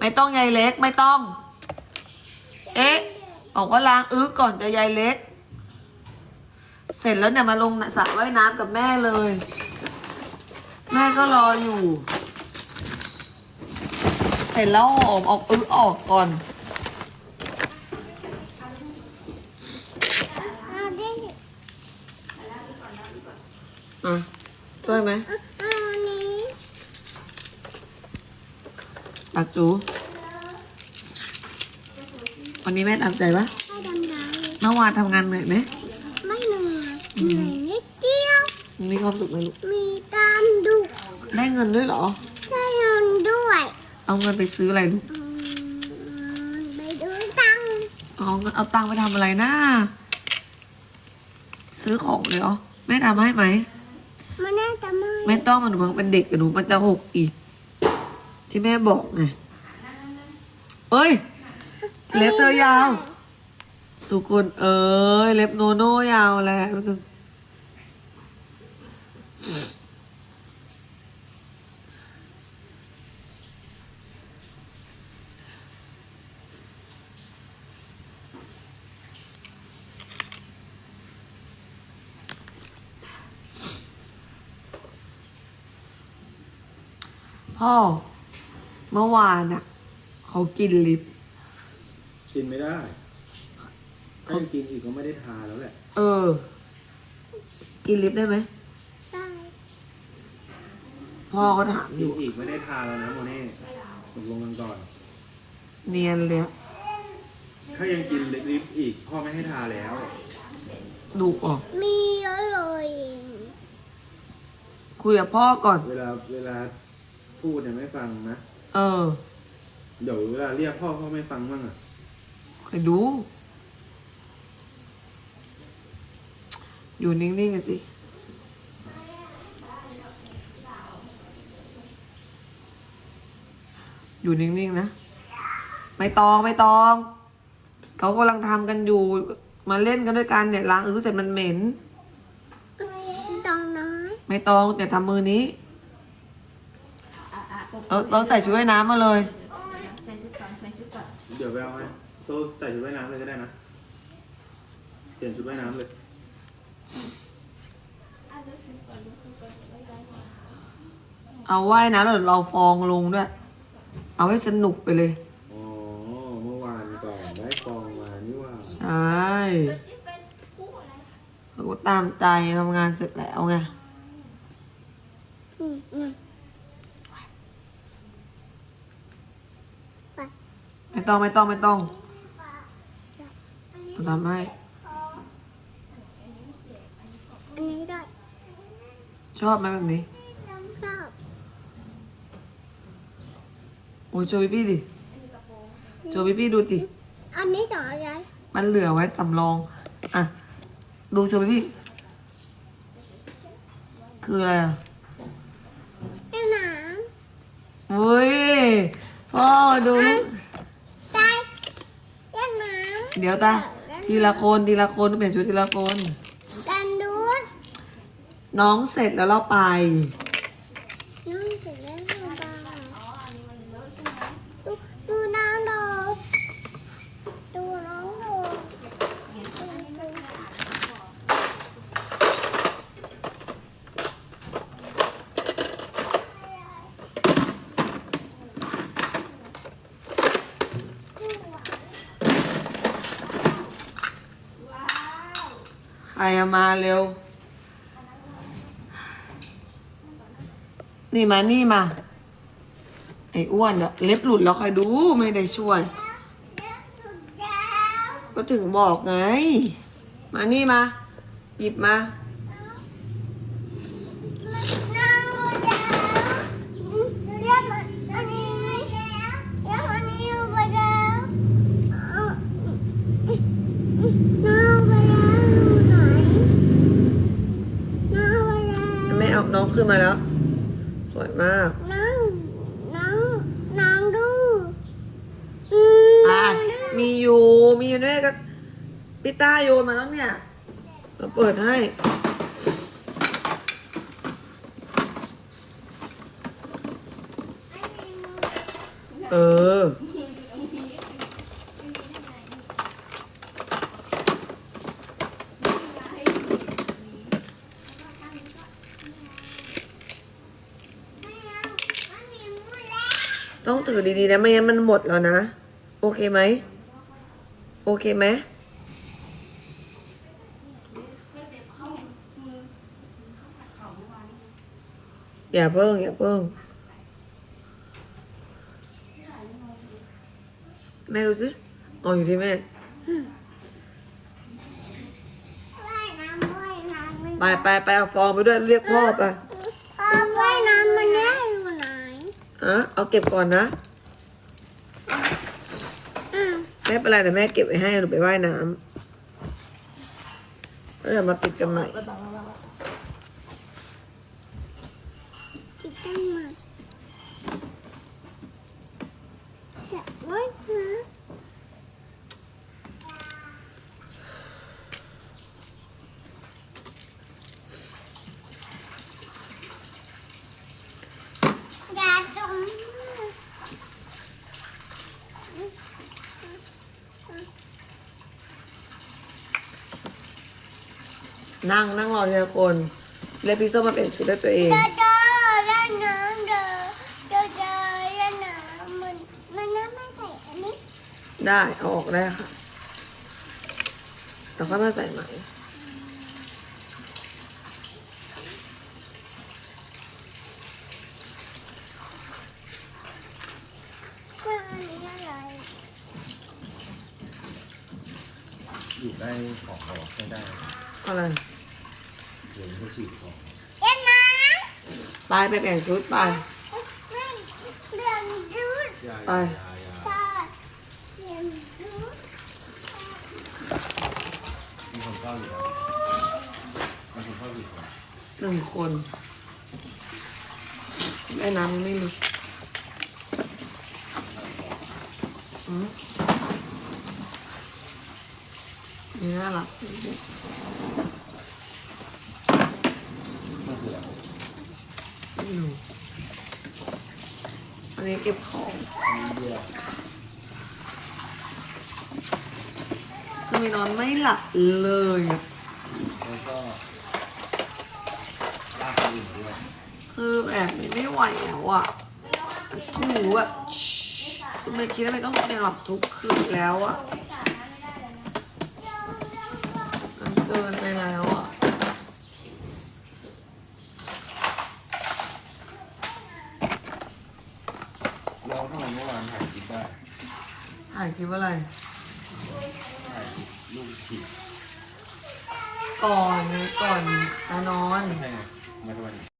ไม่ต้องยายเล็กไม่ต้อง เอ๊ะบอกว่าล้างอื้อก่อนจะยายเล็ก เสร็จแล้วเนี่ยมาลงสระว่ายน้ำกับแม่เลย แม่ก็รออยู่ เสร็จแล้วเอาออกอื้อออกก่อนอะช่วยไหม ปักจูวันนี้แม่ทำใจปะเมื่อวานทำงานเหนื่อยไหมไม่เหนื่อยเหนื่อยนิดเดียว มีความสุขไหมลูกมีตามดุได้เงินด้วยเหรอ ได้เงินด้วยเอาเงินไปซื้ออะไรลูกอืมไปดูตังค์เอาเงินเอาตังค์ไปทำอะไรนะซื้อของเลยเหรอแม่ทำให้ไหมมันน่าจะไม่ไม่ต้องมันหนูมันเป็นเด็กกับหนูมันจะหกอีก ที่แม่บอกไงเอ้ย เล็บเธอยาว ทุกคนเอ้ย เล็บโนโน่ยาวแล้วนึงพ่อ เมื่อวานอะเขากินลิป กินไม่ได้ถ้าจะกินอีกก็ไม่ได้ทาแล้วแหละ เออ กินลิปได้ไหมได้พ่อเขาถามอกินยู่ อีกไม่ได้ทาแล้วนะโมเน่ตกลงกันก่อน เนียนเลยอะถ้ายังกินลิปอีกพ่อไม่ให้ทาแล้วดูออก มีเยอะเลยคุยกับพ่อก่อน เวลาเวลาพูดเนี่ยไม่ฟังนะ เออ เดี๋ยวเวลาเรียกพ่อพ่อไม่ฟังมั่งอะคอยดู อยู่นิ่งๆกันสิ อยู่นิ่งๆนะ ไม่ตองไม่ตอง เขากำลังทำกันอยู่ มาเล่นกันด้วยกันเนี่ยล้างอื้อเสร็จมันเหม็นตองน้อย ไม่ตองแต่ทำมือนี้ เออเราใส่ชุดว่ายน้ำมาเลยใส่ชุดก่อนใส่ชุดก่อนเดี๋ยวไปเอาให้โซ่ใส่ชุดว่ายน้ำเลยก็ได้นะ เปลี่ยนชุดว่ายน้ำเลยเอาว่ายน้ำแล้วเราฟองลงด้วย เอาให้สนุกไปเลย อ๋อเมื่อวานก่อนได้ฟองมานี่ว่าใช่เราก็ตามใจทำงานเสร็จแล้วไง อืมนี่ ไม่ต้องไม่ต้องไม่ต้องเราทำให้อันนี้ด้วยชอบไหมแบบนี้ชอบโอ้ยโชว์พี่พี่ดิโชว์พี่พี่ดูดิอันนี้ต่ออะไรมันเหลือไว้สำรองอะดูโชว์พี่พี่คืออะไรอะแก้วน้อุ้ยพ่อดูำได้แก้วน้ เดี๋ยวตาทีละคนทีละคนเปลี่ยนชุดทีละคนำกันดูดน้องเสร็จแล้วเราไป น้องเสร็จแล้วดูบ้างดูดูน้องดูดูน้องดูดูดู ใครเอามาเร็ว นี่มา นี่มา ไอ้อ้วนอะเล็บหลุดแล้วคอยดูไม่ได้ช่วย ก็ถึงบอกไง มา นี่มา หยิบมาไม่เอาน้อง ขึ้นมาแล้ว สวยมากอะ มีอยู่ มีอยู่ด้วยก็พี่ต้าโยนมาแล้วเนี่ยเราเปิดให้นเออ ไม่เอาไม่มีมูดแล้ว ต้องถือดีๆนะไม่งั้นมันหมดแล้วนะ โอเคไหม โอเคไหมอย่าเพิ่ง อย่าเพิ่ง แม่ดูสิอ๋ออยู่ที่แม่ว่ายน้ำว่ายน้ำมันไปไปไปเอาฟองไปด้วยเรียกพ่อไป พ่อว่ายน้ำมันแน่อยู่ไหน อะเอาเก็บก่อนนะอืมไม่เป็นไรแต่แม่เก็บไว้ให้หนูไปว่ายน้ำแล้วเดี๋ยวมาติดกันใหม่ คิดตั้งมาจะว่ายน้ำอย่าจม นั่งนั่งรอทีละคนเรียกพี่ส้มาเปลี่ยนชุดด้วยตัวเองเดินเดินเล่นน้ำเดินเดินเดินเล่นน้ำมันมันน้ำไม่ใส่อันนี้ได้เอาออกได้ค่ะแล้วก็มาใส่ใหม่ว่าอันนี้อะไรอยู่ได้ของเราใช้ได้ อะไร เดี๋ยวมันก็ฉีดของเล่นน้ไปไปเปลี่ยนชุดไปำไม่เรียนรู้ยาไปยายาตาเรียนรู้มีคนเข้าอยู่แล้วมีคนเข้าอยู่คนหนึ่งคนแม่น้ำยังไม่มีอืมนี่น่ารัก มันคืออะไรไม่รู้อันนี้เก็บของคือมีนอนไม่หลับเลยอะแล้วก็ลากคนอื่นด้วยคือแบบนี้ไม่ไหวแล้วอะถูแบบไม่คิดว่าไม่ต้องเป็นหลับทุกคืนแล้วอะมันเกินไปแล้ว อะเราทำไมเมื่อวานถ่ายคลิปได้ถ่ายคลิปอะไร ถ่ายคลิปลูกฉีดก่อนก่อนจะนอนไม่ใช่ไงมาทำไม